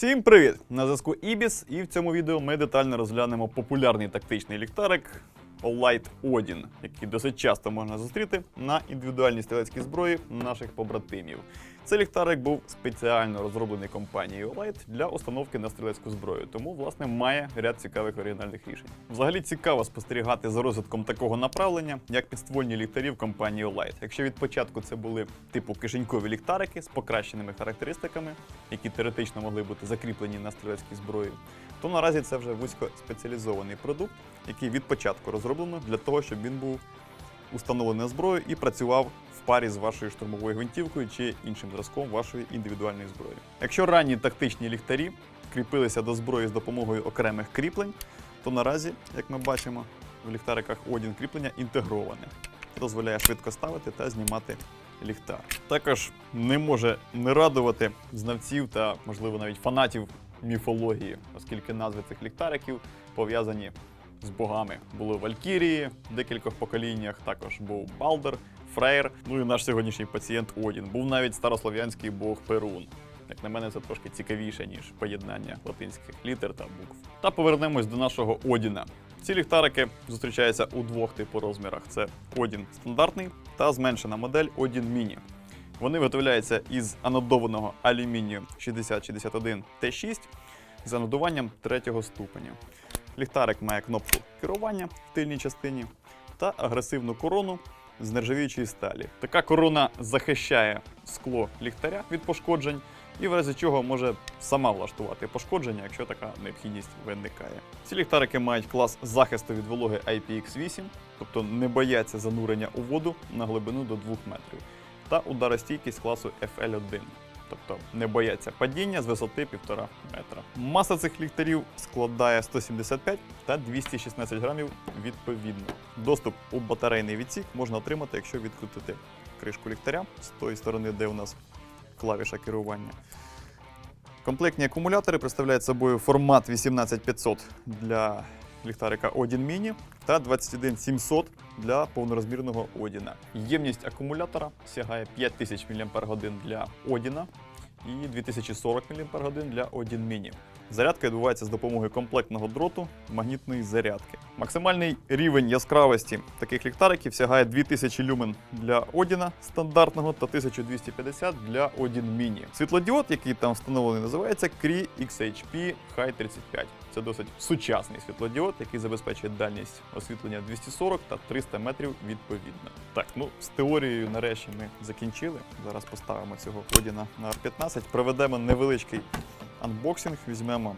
Всім привіт! На зв'язку Ібіс, і в цьому відео ми детально розглянемо популярний тактичний ліхтарик Olight Odin, який досить часто можна зустріти на індивідуальній стрілецькій зброї наших побратимів. Цей ліхтарик був спеціально розроблений компанією Olight для установки на стрілецьку зброю, тому власне має ряд цікавих оригінальних рішень. Взагалі цікаво спостерігати за розвитком такого направлення, як підствольні ліхтарі в компанії Olight. Якщо від початку це були типу кишенькові ліхтарики з покращеними характеристиками, які теоретично могли бути закріплені на стрілецькій зброї, то наразі це вже вузькоспеціалізований продукт, який від початку розроблено для того, щоб він був установлений на зброю і працював в парі з вашою штурмовою гвинтівкою чи іншим зразком вашої індивідуальної зброї. Якщо ранні тактичні ліхтарі кріпилися до зброї з допомогою окремих кріплень, то наразі, як ми бачимо, в ліхтариках Odin кріплення інтегроване, дозволяє швидко ставити та знімати ліхтар. Також не може не радувати знавців та, можливо, навіть фанатів міфології, оскільки назви цих ліхтариків пов'язані з богами. Були Валькірії в декількох поколіннях, також був Балдер, Фрейр. Ну і наш сьогоднішній пацієнт Одін. Був навіть старослов'янський бог Перун. Як на мене, це трошки цікавіше, ніж поєднання латинських літер та букв. Та повернемось до нашого Одіна. Ці ліхтарики зустрічаються у двох типу розмірах: це Одін стандартний та зменшена модель Одін Міні. Вони виготовляються із анодованого алюмінію 6061 Т6 з анодуванням третього ступеня. Ліхтарик має кнопку керування в тильній частині та агресивну корону з нержавіючої сталі. Така корона захищає скло ліхтаря від пошкоджень і в разі чого може сама влаштувати пошкодження, якщо така необхідність виникає. Ці ліхтарики мають клас захисту від вологи IPX8, тобто не бояться занурення у воду на глибину до 2 метрів, та ударостійкість класу FL1 тобто не бояться падіння з висоти 1,5 метра. Маса цих ліхтарів складає 175 та 216 грамів відповідно. Доступ у батарейний відсік можна отримати, якщо відкрутити кришку ліхтаря з тої сторони, де у нас клавіша керування. Комплектні акумулятори представляють собою формат 18500 для ліхтарика Odin Mini та 21700 для повнорозмірного Одіна. Ємність акумулятора сягає 5000 мАч для Одіна і 2040 мАч для Odin Mini. Зарядка відбувається з допомогою комплектного дроту магнітної зарядки. Максимальний рівень яскравості таких ліхтариків сягає 2000 люмен для Одіна стандартного та 1250 для Odin Mini. Світлодіод, який там встановлений, називається Cree XHP High 35. Це досить сучасний світлодіод, який забезпечує дальність освітлення 240 та 300 метрів відповідно. Так, ну з теорією нарешті ми закінчили. Зараз поставимо цього Одіна на R15, проведемо невеличкий анбоксинг, візьмемо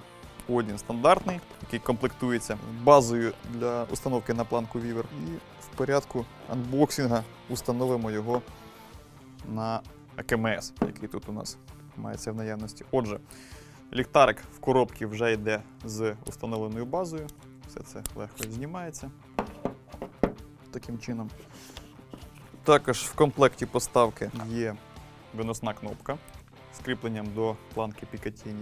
Odin стандартний, який комплектується базою для установки на планку Weaver. І в порядку анбоксинга установимо його на АКМС, який тут у нас мається в наявності. Отже, ліхтарик в коробці вже йде з установленою базою. Все це легко знімається таким чином. Також в комплекті поставки є виносна кнопка з кріпленням до планки. М,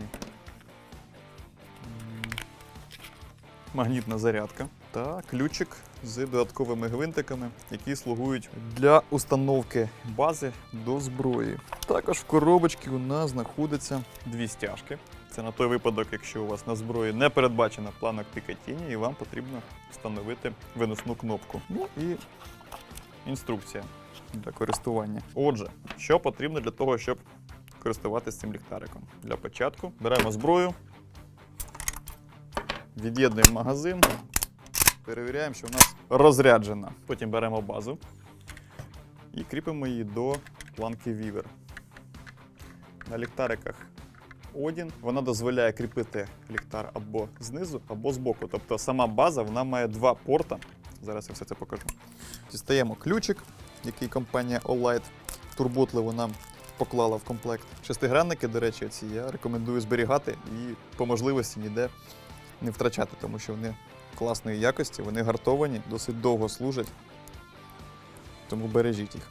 Магнітна зарядка та ключик з додатковими гвинтиками, які слугують для установки бази до зброї. Також в коробочці у нас знаходяться дві стяжки. Це на той випадок, якщо у вас на зброї не передбачена планок Picatinny і вам потрібно встановити виносну кнопку. Ну і інструкція для користування. Отже, що потрібно для того, щоб користуватися цим ліхтариком? Для початку беремо зброю, від'єднуємо магазин, перевіряємо, що в нас розряджена. Потім беремо базу і кріпимо її до планки Weaver. На ліхтариках Odin вона дозволяє кріпити ліхтар або знизу, або збоку. Тобто сама база вона має два порта. Зараз я все це покажу. Дістаємо ключик, який компанія Olight турботливо нам поклала в комплект. Шестигранники, до речі, ці я рекомендую зберігати і по можливості ніде не втрачати, тому що вони класної якості, вони гартовані, досить довго служать. Тому бережіть їх.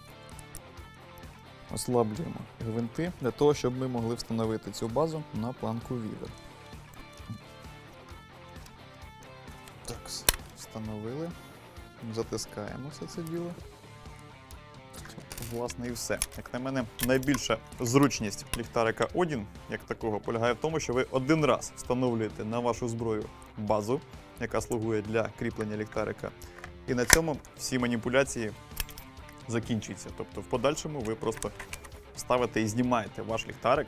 Ослаблюємо гвинти для того, щоб ми могли встановити цю базу на планку Weaver. Так, встановили. Затискаємо все це діло. Власне, і все. Як на мене, найбільша зручність ліхтарика Odin, як такого, полягає в тому, що ви один раз встановлюєте на вашу зброю базу, яка слугує для кріплення ліхтарика. І на цьому всі маніпуляції закінчуються. Тобто, в подальшому ви просто ставите і знімаєте ваш ліхтарик,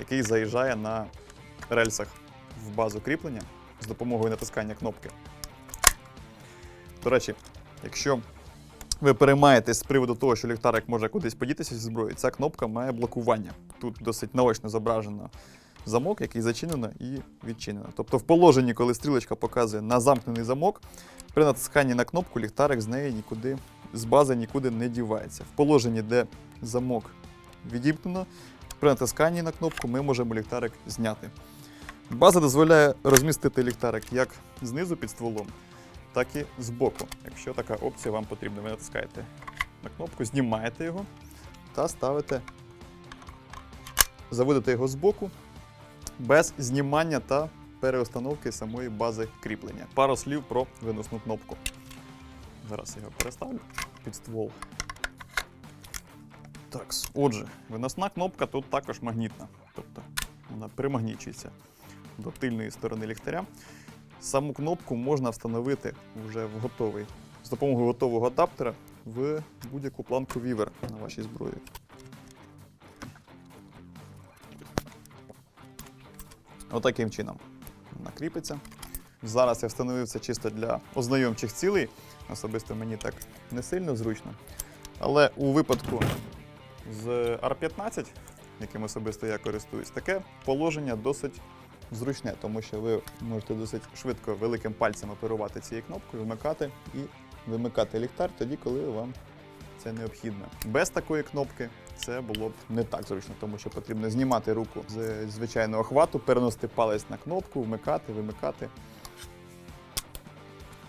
який заїжджає на рельсах в базу кріплення з допомогою натискання кнопки. До речі, якщо ви переймаєтесь з приводу того, що ліхтарик може кудись подітися зі зброї, ця кнопка має блокування. Тут досить наочно зображено замок, який зачинено і відчинено. Тобто в положенні, коли стрілочка показує на замкнений замок, при натисканні на кнопку ліхтарик з неї нікуди, з бази нікуди не дівається. В положенні, де замок відімкнено, при натисканні на кнопку ми можемо ліхтарик зняти. База дозволяє розмістити ліхтарик як знизу під стволом, так і збоку. Якщо така опція вам потрібна, ви натискаєте на кнопку, знімаєте його та ставите, заводите його збоку без знімання та переустановки самої бази кріплення. Пару слів про виносну кнопку. Зараз я його переставлю під ствол. Так, отже, виносна кнопка тут також магнітна, тобто вона примагнічується до тильної сторони ліхтаря. Саму кнопку можна встановити вже в готовий з допомогою готового адаптера в будь-яку планку Viver на вашій зброї. Отаким чином вона кріпиться. Зараз я встановив це чисто для ознайомчих цілей. Особисто мені так не сильно зручно. Але у випадку з R15, яким особисто я користуюсь, таке положення досить зручне, тому що ви можете досить швидко великим пальцем оперувати цією кнопкою, вмикати і вимикати ліхтар тоді, коли вам це необхідно. Без такої кнопки це було б не так зручно, тому що потрібно знімати руку з звичайного хвату, переносити палець на кнопку, вмикати, вимикати.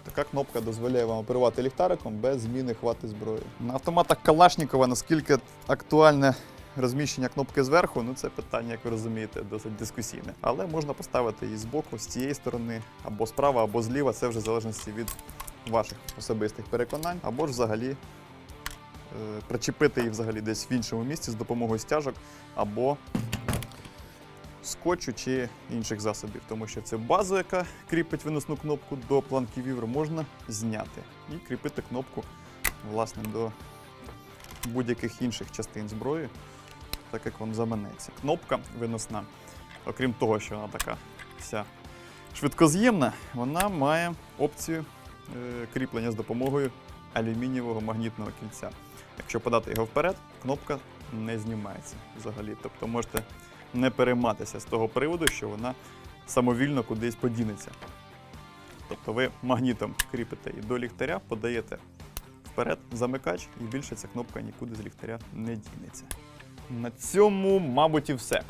Така кнопка дозволяє вам оперувати ліхтариком без зміни хвати зброї. На автоматах Калашнікова наскільки актуальне розміщення кнопки зверху, ну це питання, як ви розумієте, досить дискусійне. Але можна поставити її збоку, з цієї сторони, або справа, або зліва. Це вже в залежності від ваших особистих переконань, або ж взагалі е, причепити її взагалі десь в іншому місці з допомогою стяжок або скотчу чи інших засобів, тому що це базу, яка кріпить виносну кнопку до планки Vivre, можна зняти і кріпити кнопку власне до будь-яких інших частин зброї, так як вам заманеться. Кнопка виносна, окрім того, що вона така вся швидкоз'ємна, вона має опцію е, кріплення з допомогою алюмінієвого магнітного кільця. Якщо подати його вперед, кнопка не знімається взагалі. Тобто можете не перейматися з того приводу, що вона самовільно кудись подінеться. Тобто ви магнітом кріпите і до ліхтаря, подаєте вперед замикач, і більше ця кнопка нікуди з ліхтаря не дінеться. На цьому, мабуть, і все.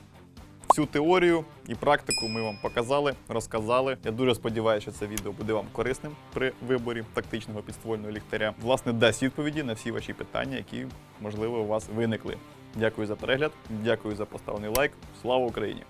Всю теорію і практику ми вам показали, розказали. Я дуже сподіваюся, що це відео буде вам корисним при виборі тактичного підствольного ліхтаря. Власне, дасть відповіді на всі ваші питання, які, можливо, у вас виникли. Дякую за перегляд, дякую за поставлений лайк. Слава Україні!